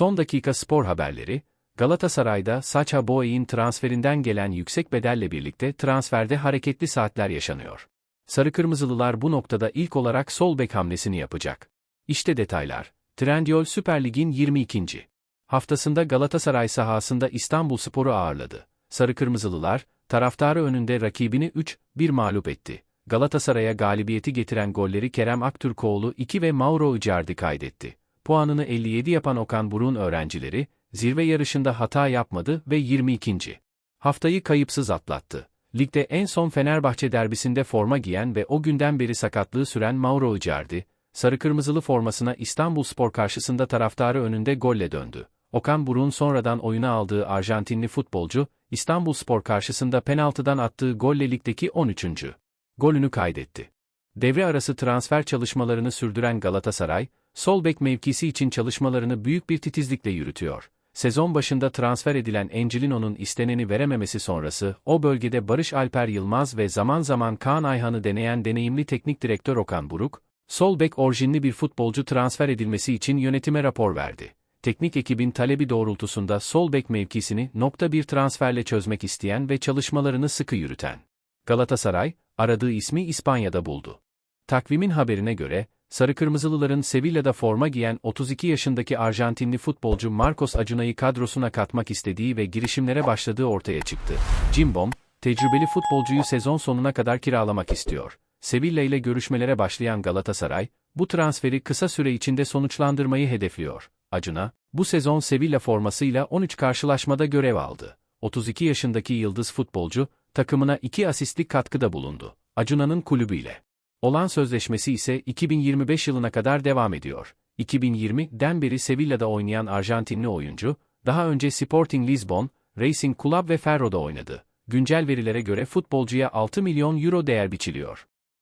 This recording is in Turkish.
Son dakika spor haberleri, Galatasaray'da Sacha Boey'in transferinden gelen yüksek bedelle birlikte transferde hareketli saatler yaşanıyor. Sarı Kırmızılılar bu noktada ilk olarak sol bek hamlesini yapacak. İşte detaylar. Trendyol Süper Lig'in 22. haftasında Galatasaray sahasında İstanbul Spor'u ağırladı. Sarı Kırmızılılar, taraftarı önünde rakibini 3-1 mağlup etti. Galatasaray'a galibiyeti getiren golleri Kerem Aktürkoğlu 2 ve Mauro Icardi kaydetti. Puanını 57 yapan Okan Buruk'un öğrencileri, zirve yarışında hata yapmadı ve 22. haftayı kayıpsız atlattı. Ligde en son Fenerbahçe derbisinde forma giyen ve o günden beri sakatlığı süren Mauro Icardi, sarı kırmızılı formasına İstanbul Spor karşısında taraftarı önünde golle döndü. Okan Buruk'un sonradan oyuna aldığı Arjantinli futbolcu, İstanbul Spor karşısında penaltıdan attığı golle ligdeki 13. golünü kaydetti. Devre arası transfer çalışmalarını sürdüren Galatasaray, sol bek mevkisi için çalışmalarını büyük bir titizlikle yürütüyor. Sezon başında transfer edilen Engelino'nun isteneni verememesi sonrası, o bölgede Barış Alper Yılmaz ve zaman zaman Kaan Ayhan'ı deneyen deneyimli teknik direktör Okan Buruk, sol bek orijinli bir futbolcu transfer edilmesi için yönetime rapor verdi. Teknik ekibin talebi doğrultusunda sol bek mevkisini nokta bir transferle çözmek isteyen ve çalışmalarını sıkı yürüten. Galatasaray, aradığı ismi İspanya'da buldu. Takvimin haberine göre, Sarı Kırmızılıların Sevilla'da forma giyen 32 yaşındaki Arjantinli futbolcu Marcos Acuna'yı kadrosuna katmak istediği ve girişimlere başladığı ortaya çıktı. Cimbom, tecrübeli futbolcuyu sezon sonuna kadar kiralamak istiyor. Sevilla ile görüşmelere başlayan Galatasaray, bu transferi kısa süre içinde sonuçlandırmayı hedefliyor. Acuna, bu sezon Sevilla formasıyla 13 karşılaşmada görev aldı. 32 yaşındaki yıldız futbolcu, takımına 2 asistlik katkıda bulundu. Acuna'nın kulübüyle. Olan sözleşmesi ise 2025 yılına kadar devam ediyor. 2020'den beri Sevilla'da oynayan Arjantinli oyuncu, daha önce Sporting Lisbon, Racing Club ve Ferro'da oynadı. Güncel verilere göre futbolcuya 6 milyon euro değer biçiliyor.